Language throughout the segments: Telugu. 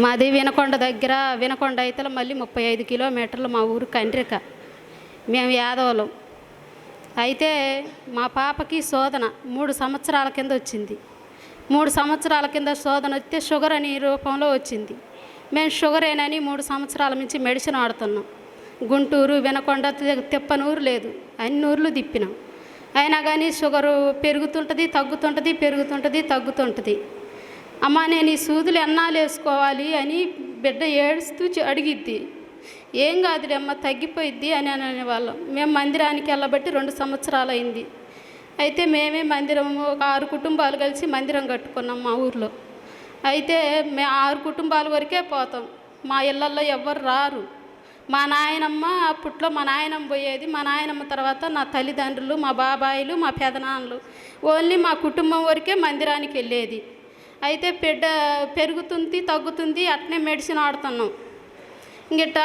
మాది వినకొండ దగ్గర వినకొండ అయితే మళ్ళీ ముప్పై ఐదు కిలోమీటర్లు మా ఊరు కండ్రిక. మేము యాదవులం. అయితే మా పాపకి శోధన మూడు సంవత్సరాల కింద వచ్చింది. మూడు సంవత్సరాల కింద శోధన వస్తే షుగర్ అని రూపంలో వచ్చింది. మేము షుగరేనని మూడు సంవత్సరాల నుంచి మెడిసిన్ వాడుతున్నాం. గుంటూరు వినకొండ తి- తిప్పనూరు లేదు. అన్ని ఊర్లు తిప్పినాం. అయినా కానీ షుగరు పెరుగుతుంటుంది తగ్గుతుంటుంది పెరుగుతుంటుంది తగ్గుతుంటుంది. అమ్మ నేను ఈ సూదులు ఎన్నాలేసుకోవాలి వేసుకోవాలి అని బిడ్డ ఏడుస్తూ అడిగిద్ది. ఏం కాదులే అమ్మ తగ్గిపోయిద్ది అని అనేవాళ్ళం. మేము మందిరానికి వెళ్ళబట్టి రెండు సంవత్సరాలు అయింది అయితే మేమే మందిరం ఒక ఆరు కుటుంబాలు కలిసి మందిరం కట్టుకున్నాం మా ఊర్లో. అయితే మేము ఆరు కుటుంబాల వరకే పోతాం. మా ఇళ్ళల్లో ఎవ్వరు రారు. మా నాయనమ్మ అప్పట్లో మా నాయనమ్మ పోయేది. మా నాయనమ్మ తర్వాత నా తల్లిదండ్రులు మా బాబాయిలు మా పెదనాన్నలు. ఓన్లీ మా కుటుంబం వరకే మందిరానికి వెళ్ళేది. అయితే బిడ్డ పెరుగుతుంది తగ్గుతుంది అట్నే మెడిసిన్ ఆడుతున్నాం ఇంగిట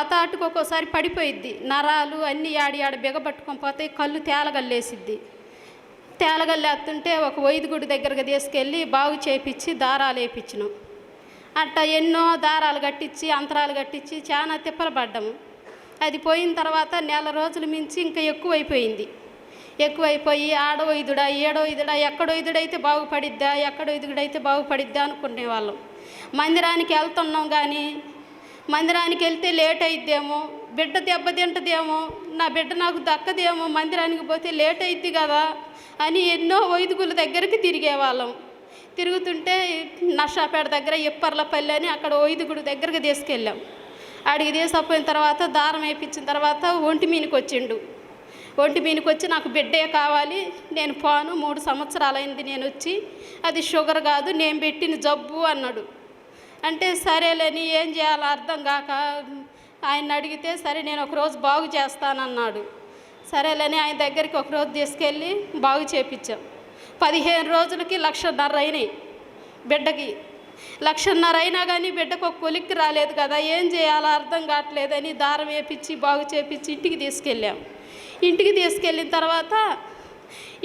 అతాటుకు ఒక్కోసారి పడిపోయిద్ది. నరాలు అన్నీ ఆడి ఆడ బిగబట్టుకొని పోతే కళ్ళు తేలగల్లేసిద్ది. తేలగల్లేస్తుంటే ఒక వైద్యుడి దగ్గరకు తీసుకెళ్ళి బాగు చేపించి దారాలు వేయించినాం అట్ట ఎన్నో దారాలు కట్టించి అంతరాలు కట్టించి చాలా తిప్పలు పడ్డాము. అది పోయిన తర్వాత నెల రోజులు మించి ఇంకా ఎక్కువైపోయింది. ఎక్కువైపోయి ఆడో ఇదుడా ఏడో ఇదుడా ఎక్కడో ఇదుడైతే బాగుపడిద్దా ఎక్కడో వైద్యుడైతే బాగుపడిద్దా అనుకునే వాళ్ళం మందిరానికి వెళ్తున్నాం కానీ మందిరానికి వెళ్తే లేట్ అయిద్దేమో బిడ్డ దెబ్బతింటదేమో నా బిడ్డ నాకు దక్కదేమో మందిరానికి పోతే లేట్ అయిద్ది కదా అని ఎన్నో వైదికుల దగ్గరికి తిరిగేవాళ్ళం. తిరుగుతుంటే నషాపేట దగ్గర ఇప్పర్లపల్లి అని అక్కడ వైదికుడి దగ్గరికి తీసుకెళ్ళాం. ఆడికి తీసుకుపోయిన తర్వాత దారం వేయించిన తర్వాత ఒంటి మీనికి వచ్చిండు. ఒంటి మీనికి వచ్చి నాకు బిడ్డే కావాలి. నేను పోను మూడు సంవత్సరాలైంది నేను వచ్చి. అది షుగర్ కాదు నేను పెట్టిన జబ్బు అన్నాడు. అంటే సరేలేని ఏం చేయాలో అర్థం కాక ఆయన అడిగితే సరే నేను ఒకరోజు బాగు చేస్తానన్నాడు. సరేలేని ఆయన దగ్గరికి ఒకరోజు తీసుకెళ్ళి బాగు చేపించాం. పదిహేను రోజులకి లక్షన్నర అయినాయి బిడ్డకి. లక్షన్నర అయినా కానీ బిడ్డకు ఒక కొలిక్కి రాలేదు కదా ఏం చేయాలో అర్థం కావట్లేదని దారం వేపించి బాగు చేపించి ఇంటికి తీసుకెళ్ళాం. ఇంటికి తీసుకెళ్ళిన తర్వాత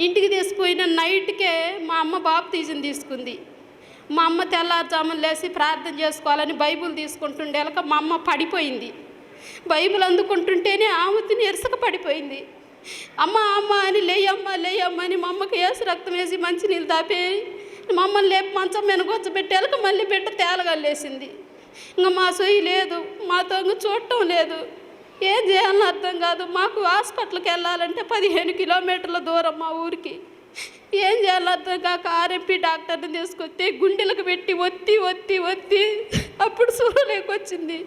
ఇంటికి తీసుకుపోయిన నైట్కే మా అమ్మ బాబు తీసిన తీసుకుంది. మా అమ్మ తెల్లారుజామున లేచి ప్రార్థన చేసుకోవాలని బైబుల్ తీసుకుంటుండేలక మా అమ్మ పడిపోయింది. బైబిల్ అందుకుంటుంటేనే ఆమెతిని ఎరుసక పడిపోయింది. అమ్మ అమ్మ అని లేయమ్మ లేయమ్మ అని మా అమ్మకి వేసి రక్తం వేసి మంచినీళ్ళు తాపే మమ్మల్ని లేపి మంచం మీద మళ్ళీ బిడ్డ తేలగల్లేసింది ఇంకా మా సొయ్యి లేదు మాతో ఇంకా చూడటం లేదు. ఏం చేయాలని అర్థం కాదు. మాకు హాస్పిటల్కి వెళ్ళాలంటే పదిహేను కిలోమీటర్ల దూరం మా ఊరికి. ఏం చేయాలో అర్థం కాక ఆర్ఎంపీ డాక్టర్ని తీసుకొస్తే గుండెలకు పెట్టి ఒత్తి ఒత్తి ఒత్తి అప్పుడు సూరలేకొచ్చింది.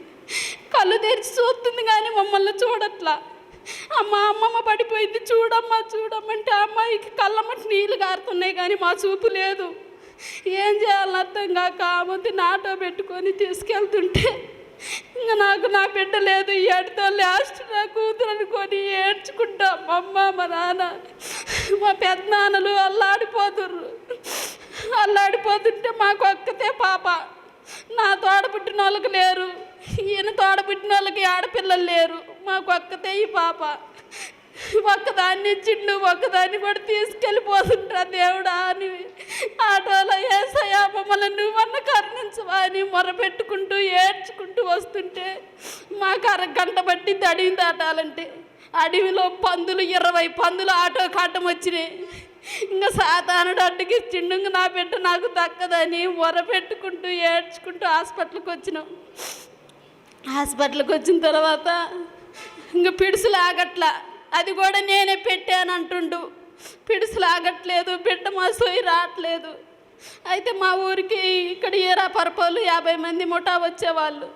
కళ్ళు తెరిచి చూస్తుంది కానీ మమ్మల్ని చూడట్లా. అమ్మ అమ్మమ్మ పడిపోయింది. చూడమ్మా చూడమ్మంటే అమ్మాయికి కళ్ళమ్మటి నీళ్ళు గారుతున్నాయి కానీ మా చూపు లేదు. ఏం చేయాలని అర్థం కాక ఆమె నాటో పెట్టుకొని తీసుకెళ్తుంటే ఇంకా నాకు నా బిడ్డ లేదు ఏడుతో లాస్ట్ నా కూతురు అనుకొని ఏడ్చుకుంటా. మా అమ్మ మా నాన్న మా పెద్దనాన్నలు అల్లాడిపోతుర్రు అల్లాడిపోతుంటే మాకు ఒక్కతే పాప. నా తోడబుట్టిన వాళ్ళకి లేరు. ఈయన తోడబుట్టిన వాళ్ళకి ఆడపిల్లలు లేరు. మాకు ఒక్కతే ఈ పాప. ఒక్కదాన్ని ఇచ్చిండు ఒక్కదాన్ని కూడా తీసుకెళ్ళిపోతుంటా దేవుడా అని ఆటోలో ఏసయ్యా మమ్మల్ని నువ్వన్న కరుణించవా అని మొరపెట్టుకుంటూ ఏడ్చుకుంటూ వస్తుంటే మాకు అరగంట బట్టి అడవిని దాటాలంటే. అడవిలో పందులు ఇరవై పందులు ఆటో కాటం వచ్చినాయి. ఇంకా సాధారణ అడ్డుకిచ్చిండు ఇంక నా బిడ్డ నాకు దక్కదని మొరపెట్టుకుంటూ ఏడ్చుకుంటూ హాస్పిటల్కి వచ్చినాం. హాస్పిటల్కి వచ్చిన తర్వాత ఇంక పిడుసులు ఆగట్లా. అది కూడా నేనే పెట్టాను అంటుండు పిడుసులు బిడ్డ మా సోయి రావట్లేదు. అయితే మా ఊరికి ఇక్కడ ఏరా పరపలు యాభై మంది ముఠా వచ్చేవాళ్ళు.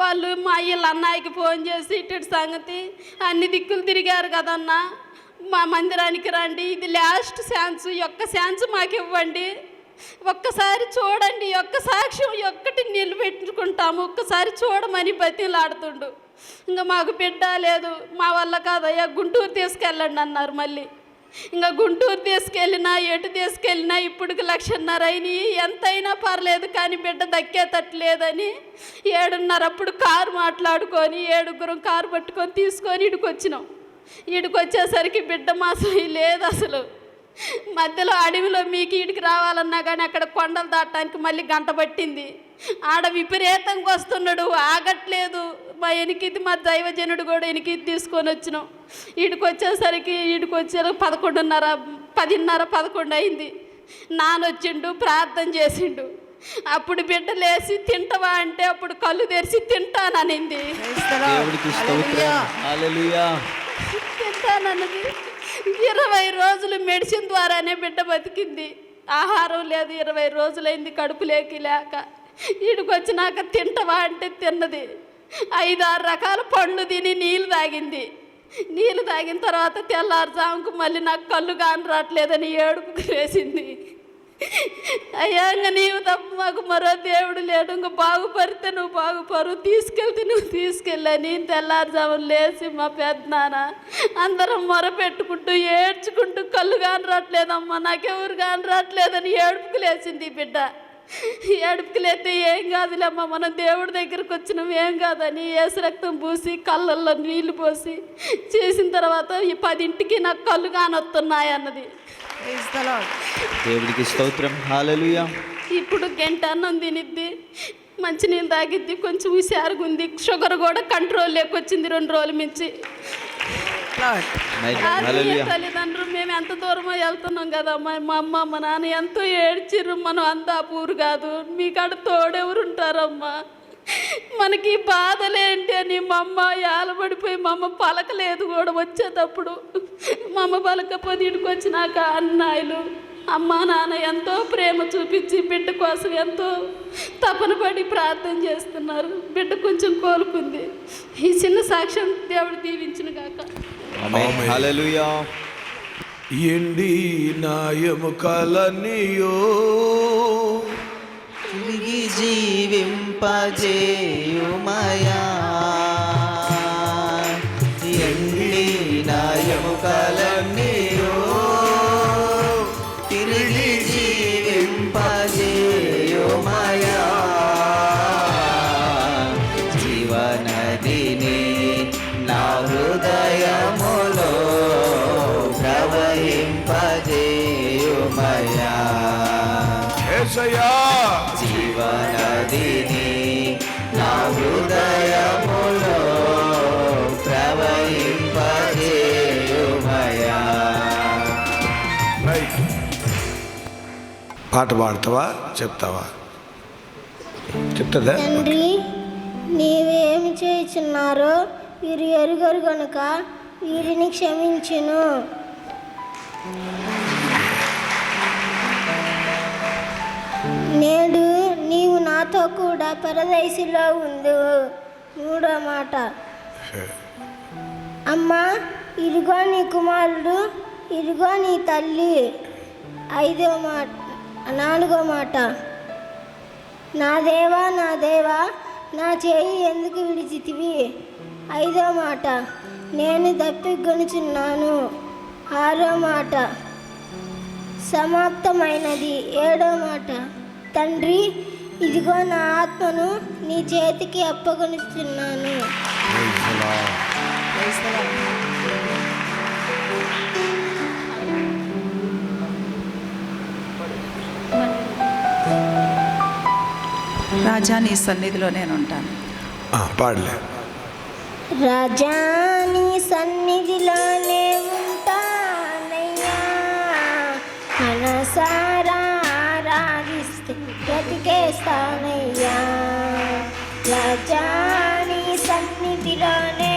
వాళ్ళు మా వీళ్ళ అన్నయ్యకి ఫోన్ చేసి ఇటు సంగతి అన్ని దిక్కులు తిరిగారు కదన్నా. మా మందిరానికి రండి ఇది లాస్ట్ ఛాన్స్ యొక్క ఒక్క ఛాన్స్ మాకు ఇవ్వండి. ఒక్కసారి చూడండి యొక్క ఒక్క సాక్ష్యం ఒక్కటి నిలబెట్టుకుంటాము. ఒక్కసారి చూడమని బతిలాడుతుండు. ఇంకా మాకు బిడ్డ లేదు మా వల్ల కాదయ్యా గుంటూరు తీసుకెళ్ళండి అన్నారు మళ్ళీ. ఇంకా గుంటూరు తీసుకెళ్ళినా ఎటు తీసుకెళ్ళినా ఇప్పటికి లక్షన్నర అయినాయి. ఎంతైనా పర్లేదు కానీ బిడ్డ దక్కేతట్లేదని ఏడున్నర అప్పుడు కారు మాట్లాడుకొని ఏడుగురం కారు పట్టుకొని తీసుకొని ఇడికి వచ్చినాం. ఇడికి వచ్చేసరికి బిడ్డ మాసం లేదు అసలు. మధ్యలో అడవిలో మీకు ఇడికి రావాలన్నా కానీ అక్కడ కొండలు దాటడానికి మళ్ళీ గంట పట్టింది. ఆడ విపరీతంగా వస్తున్నాడు ఆగట్లేదు. మా ఎనికిది మా దైవజనుడు కూడా ఎనికిది తీసుకొని వచ్చినాం. ఈడికి వచ్చేసరికి ఈడికి వచ్చే పదకొండున్నర పదిన్నర పదకొండు అయింది. నానొచ్చిండు ప్రార్థన చేసిండు. అప్పుడు బిడ్డ లేచి తింటవా? అంటే అప్పుడు కళ్ళు తెరిచి తింటాననింది దేవుడికి స్తోత్రం. హల్లెలూయా తింటానన్నది ఇరవై రోజులు మెడిసిన్ ద్వారానే బిడ్డ బతికింది. ఆహారం లేదు ఇరవై రోజులైంది కడుపులేకి లేక. ఈడికి వచ్చినాక తింటవా అంటే తిన్నది. ఐదారు రకాల పండ్లు తిని నీళ్ళు తాగింది. నీళ్ళు తాగిన తర్వాత తెల్లారుజాముకు మళ్ళీ నాకు కళ్ళు కాని రావట్లేదని ఏడుపుకు వేసింది అయ్యా ఇంక నీవు తప్ప మాకు మరో దేవుడు లేడు. ఇంక బాగుపడితే నువ్వు బాగుపరు తీసుకెళ్తే నువ్వు తీసుకెళ్ళా నేను తెల్లారుజామున లేచి మా పెద్దనాన్న అందరం మొరపెట్టుకుంటూ ఏడ్చుకుంటూ కళ్ళు కాని రావట్లేదమ్మా. నాకెవరు కాని రావట్లేదని ఏడుపుకు లేచింది ఈ బిడ్డ. ఏడుపుకి లేతే ఏం కాదులేమ్మా మనం దేవుడి దగ్గరకు వచ్చినాం ఏం కాదని ఏసు రక్తం పూసి కళ్ళల్లో నీళ్ళు పోసి చేసిన తర్వాత ఈ పదింటికి నాకు కళ్ళు కానొస్తున్నాయి అన్నది. దేవుడికి స్తోత్రం. హల్లెలూయా ఇప్పుడు గంట అన్నం తినిద్ది మంచినీళ్ళు తాగిద్ది కొంచెం హుషారుగా ఉంది షుగర్ కూడా కంట్రోల్ లేకొచ్చింది రెండు రోజుల మించి. తల్లిదండ్రులు మేము ఎంత దూరమో వెళ్తున్నాం కదా మా అమ్మ మా నాన్న ఎంతో ఏడ్చిర్రు. మనం అంతా పూరు కాదు మీ కాడ తోడెవరు ఉంటారమ్మా? మనకి బాధలేంటి అని మా అమ్మ ఏలబడిపోయి మా అమ్మ పలకలేదు కూడా వచ్చేటప్పుడు. మా అమ్మ పలకపోతే ఇంటికి వచ్చినాక అన్నాయిలు అమ్మ నాన్న ఎంతో ప్రేమ చూపించి బిడ్డ కోసం ఎంతో తపన పడి ప్రార్థన చేస్తున్నారు. బిడ్డ కొంచెం కోలుకుంది. ఈ చిన్న సాక్ష్యం దేవుడు దీవించిన గాక. ఆమేన్ హల్లెలూయా. ఎండి నాయముకలనియో తిరిగి జీవింపజేయుమయా. ఎండి నాయముకలన్నీయో తిరిగి జీవింపజేయుమయా. జీవనదిని ఏసయ్యా. జీవనదిని నా హృదయములో ప్రవహింపజేయుమయా. రైట్ పాట పాడతావా? చెప్తావా? చెప్తుందా? తండ్రి నీవేమి చేయుచున్నారో వీరు ఎరుగరు గనుక వీరిని క్షమించును. నేడు నీవు నాతో కూడా పరదైసిలో ఉండు. మూడో మాట. అమ్మా ఇదిగో నీ కుమారుడు ఇదిగో నీ తల్లి. ఐదో మాట నాలుగో మాట. నా దేవా నా దేవా నా చేయి ఎందుకు విడిచితివి? ఐదో మాట నేను దప్పిగొనుచున్నాను ఆరో మాట సమాప్తమైనది. ఏడో మాట తండ్రి ఇదిగో నా ఆత్మను నీ చేతికి Lord. రాజా నీ సన్నిధిలో నేను ఉంటాను ఆ, పాడలే. రాజా నీ సన్నిధిలోనే ఉంటానయ్యా. మనసారా కేస్తామయ్యా రాజాని సన్నిధిలోనే